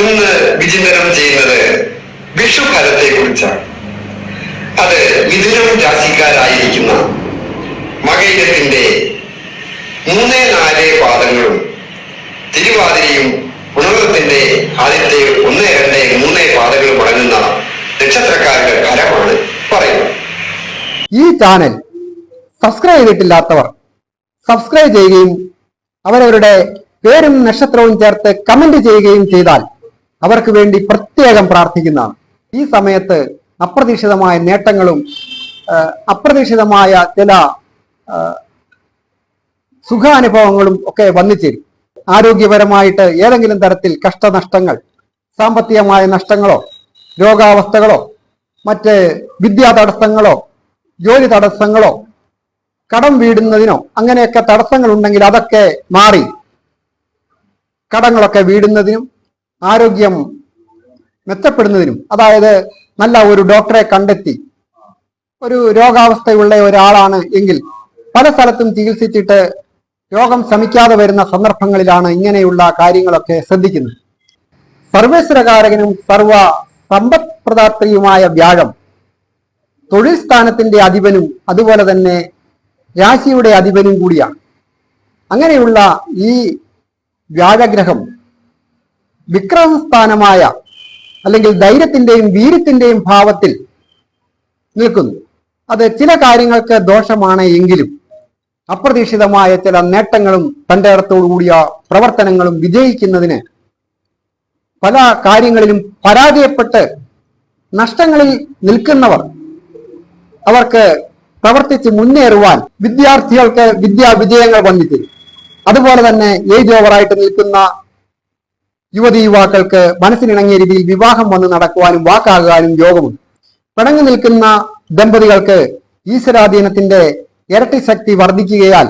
ഇന്ന് വിചിന്തനം ചെയ്യുന്നത് വിഷുഫലത്തെ കുറിച്ചാണ് അത് മിഥുനം രാശിക്കാരായിരിക്കുന്ന മകയിരത്തിന്റെ മൂന്ന് നാല് പാദങ്ങളും തിരുവാതിരയും പുണർത്തിന്റെ ആദ്യത്തെ ഒന്ന് രണ്ട് മൂന്ന് പാദങ്ങളും അടങ്ങുന്ന നക്ഷത്രക്കാരുടെ ഫലമാണ് പറയുന്നത്. ഈ ചാനൽ സബ്സ്ക്രൈബ് ചെയ്തിട്ടില്ലാത്തവർ സബ്സ്ക്രൈബ് ചെയ്യുകയും അവരവരുടെ പേരും നക്ഷത്രവും ചേർത്ത് കമന്റ് ചെയ്യുകയും ചെയ്താൽ അവർക്ക് വേണ്ടി പ്രത്യേകം പ്രാർത്ഥിക്കുന്നതാണ്. ഈ സമയത്ത് അപ്രതീക്ഷിതമായ നേട്ടങ്ങളും അപ്രതീക്ഷിതമായ ചില സുഖാനുഭവങ്ങളും ഒക്കെ വന്നു ചേരും ആരോഗ്യപരമായിട്ട് ഏതെങ്കിലും തരത്തിൽ കഷ്ടനഷ്ടങ്ങൾ സാമ്പത്തികമായ നഷ്ടങ്ങളോ രോഗാവസ്ഥകളോ മറ്റ് വിദ്യാ തടസ്സങ്ങളോ ജോലി തടസ്സങ്ങളോ കടം വീടുന്നതിനോ അങ്ങനെയൊക്കെ തടസ്സങ്ങൾ ഉണ്ടെങ്കിൽ അതൊക്കെ മാറി. കടങ്ങളൊക്കെ വീടുന്നതിനും ആരോഗ്യം മെച്ചപ്പെടുന്നതിനും അതായത് നല്ല ഒരു ഡോക്ടറെ കണ്ടെത്തി ഒരു രോഗാവസ്ഥയുള്ള ഒരാളാണ് എങ്കിൽ പല സ്ഥലത്തും ചികിത്സിച്ചിട്ട് രോഗം ശമിക്കാതെ വരുന്ന സന്ദർഭങ്ങളിലാണ് ഇങ്ങനെയുള്ള കാര്യങ്ങളൊക്കെ ശ്രദ്ധിക്കുന്നത്. സർവേശ്വരകാരകനും സർവ സമ്പദ് പ്രദാത്രിയുമായ വ്യാഴം തൊഴിൽ സ്ഥാനത്തിന്റെ അധിപനും അതുപോലെ തന്നെ രാശിയുടെ അധിപനും കൂടിയാണ്. അങ്ങനെയുള്ള ഈ വ്യാഴഗ്രഹം വിക്രമസ്ഥാനമായ അല്ലെങ്കിൽ ധൈര്യത്തിന്റെയും വീര്യത്തിന്റെയും ഭാവത്തിൽ നിൽക്കുന്നു. അത് ചില കാര്യങ്ങൾക്ക് ദോഷമാണ് എങ്കിലും അപ്രതീക്ഷിതമായ ചില നേട്ടങ്ങളും തന്റെ കൂടിയ പ്രവർത്തനങ്ങളും വിജയിക്കുന്നതിന് പല കാര്യങ്ങളിലും പരാജയപ്പെട്ട് നഷ്ടങ്ങളിൽ നിൽക്കുന്നവർ അവർക്ക് പ്രവർത്തിച്ച് മുന്നേറുവാൻ വിദ്യാർത്ഥികൾക്ക് വിദ്യാ വിജയങ്ങൾ വന്നിത്തരും അതുപോലെ തന്നെ ഏജ് ഓവറായിട്ട് നിൽക്കുന്ന യുവതി യുവാക്കൾക്ക് മനസ്സിനിണങ്ങിയ രീതിയിൽ വിവാഹം വന്ന് നടക്കുവാനും വാക്കാകാനും യോഗമുണ്ട്. പിണങ്ങി നിൽക്കുന്ന ദമ്പതികൾക്ക് ഈശ്വരാധീനത്തിന്റെ ഇരട്ടി ശക്തി വർദ്ധിക്കുകയാൽ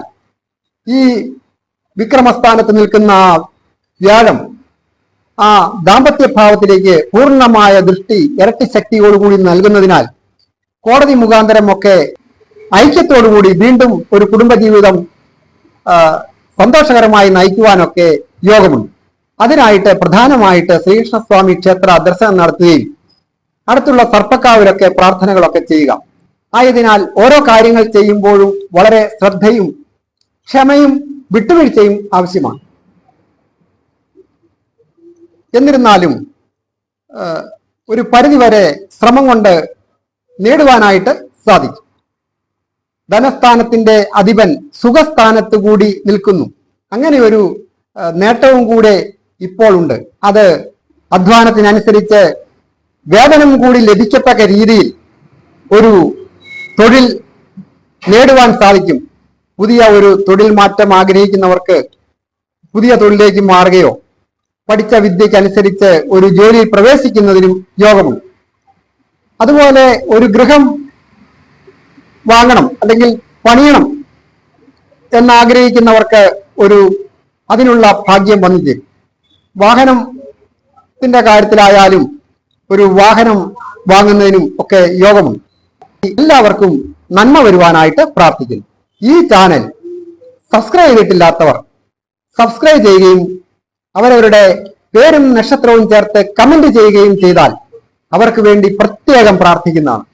ഈ വിക്രമസ്ഥാനത്ത് നിൽക്കുന്ന വ്യാഴം ആ ദാമ്പത്യഭാവത്തിലേക്ക് പൂർണമായ ദൃഷ്ടി ഇരട്ടി ശക്തിയോടുകൂടി നൽകുന്നതിനാൽ കോടതി മുഖാന്തരമൊക്കെ ഐക്യത്തോടുകൂടി വീണ്ടും ഒരു കുടുംബജീവിതം സന്തോഷകരമായി നയിക്കുവാനൊക്കെ യോഗമുണ്ട്. അതിനായിട്ട് പ്രധാനമായിട്ട് ശ്രീകൃഷ്ണസ്വാമി ക്ഷേത്ര ദർശനം നടത്തുകയും അടുത്തുള്ള സർപ്പക്കാവിലൊക്കെ പ്രാർത്ഥനകളൊക്കെ ചെയ്യുക. ആയതിനാൽ ഓരോ കാര്യങ്ങൾ ചെയ്യുമ്പോഴും വളരെ ശ്രദ്ധയും ക്ഷമയും വിട്ടുവീഴ്ചയും ആവശ്യമാണ്. എന്നിരുന്നാലും ഒരു പരിധിവരെ ശ്രമം കൊണ്ട് നേടുവാനായിട്ട് സാധിക്കും. ധനസ്ഥാനത്തിന്റെ അധിപൻ സുഖസ്ഥാനത്ത് കൂടി നിൽക്കുന്നു. അങ്ങനെ ഒരു നേട്ടവും കൂടെ ഇപ്പോൾ ഉണ്ട് അത് അധ്വാനത്തിനനുസരിച്ച് വേതനം കൂടി ലഭിക്കത്തക്ക രീതിയിൽ ഒരു തൊഴിൽ നേടുവാൻ സാധിക്കും. പുതിയ ഒരു തൊഴിൽ മാറ്റം ആഗ്രഹിക്കുന്നവർക്ക് പുതിയ തൊഴിലേക്ക് മാറുകയോ പഠിച്ച വിദ്യക്കനുസരിച്ച് ഒരു ജോലിയിൽ പ്രവേശിക്കുന്നതിനും യോഗമുണ്ട്. അതുപോലെ ഒരു ഗൃഹം വാങ്ങണം അല്ലെങ്കിൽ പണിയണം എന്നാഗ്രഹിക്കുന്നവർക്ക് ഒരു അതിനുള്ള ഭാഗ്യം വന്നു വാഹനത്തിന്റെ കാര്യത്തിലായാലും ഒരു വാഹനം വാങ്ങുന്നതിനും ഒക്കെ യോഗമുണ്ട്. എല്ലാവർക്കും നന്മ വരുവാനായിട്ട് പ്രാർത്ഥിക്കുന്നു. ഈ ചാനൽ സബ്സ്ക്രൈബ് ചെയ്തിട്ടില്ലാത്തവർ സബ്സ്ക്രൈബ് ചെയ്യുകയും അവരവരുടെ പേരും നക്ഷത്രവും ചേർത്ത് കമന്റ് ചെയ്യുകയും ചെയ്താൽ അവർക്ക് വേണ്ടി പ്രത്യേകം പ്രാർത്ഥിക്കുന്നതാണ്.